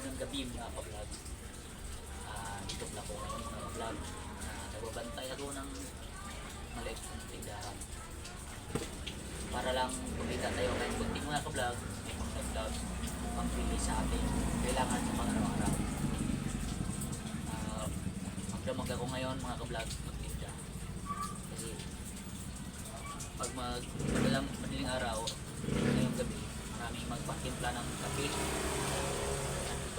magandang gabi mga ka-vlog. Ah, dito pala po ngayon mga ka-vlog. Ah, nagbabantay ako ng maliit kong tindahan. Para lang kumita tayo kahit kunting mga ka-vlog, may mga vlog pambili sa ating kailangan sa mga araw-araw. Ah, magdamag ako ngayon mga ka-vlog magtinda. Kasi pag mag madalang madaling araw, ngayong gabi, maraming magpatimpla ng kape.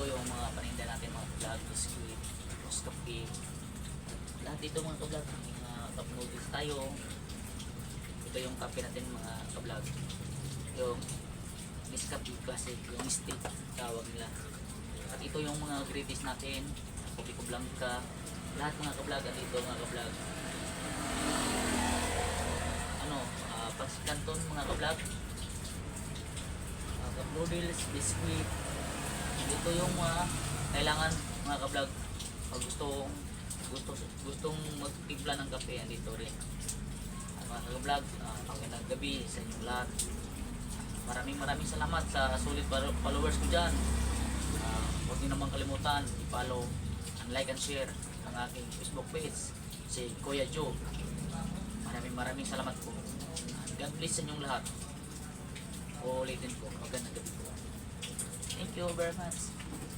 Ito yung mga paninda natin mga vlog, biscuit, rose kape. Lahat dito mga ka-vlog, mga cup noodles tayo. Ito yung kape natin mga ka-vlog. Yung Nescafe Classic, yung stick tawag nila. At ito yung mga greatest natin, Kopi ko Blanca, lahat mga ka-vlog, at ito mga ka-vlog. Ano, uh, Pancit Canton mga ka-vlog, uh, noodles, biscuit, ito yung mga kailangan mga ka-vlog pag gustong gusto, gustong magtimpla ng kape andito rin. At mga ka-vlog uh, magandang gabi sa inyong lahat. Maraming maraming salamat sa solid follow- followers ko dyan. Uh, huwag niyo naman kalimutan i-follow and like and share ang aking Facebook page si Kuya Joe. Maraming maraming salamat po. God bless sa inyong lahat. Uulitin ko magandang gabi fuel very much.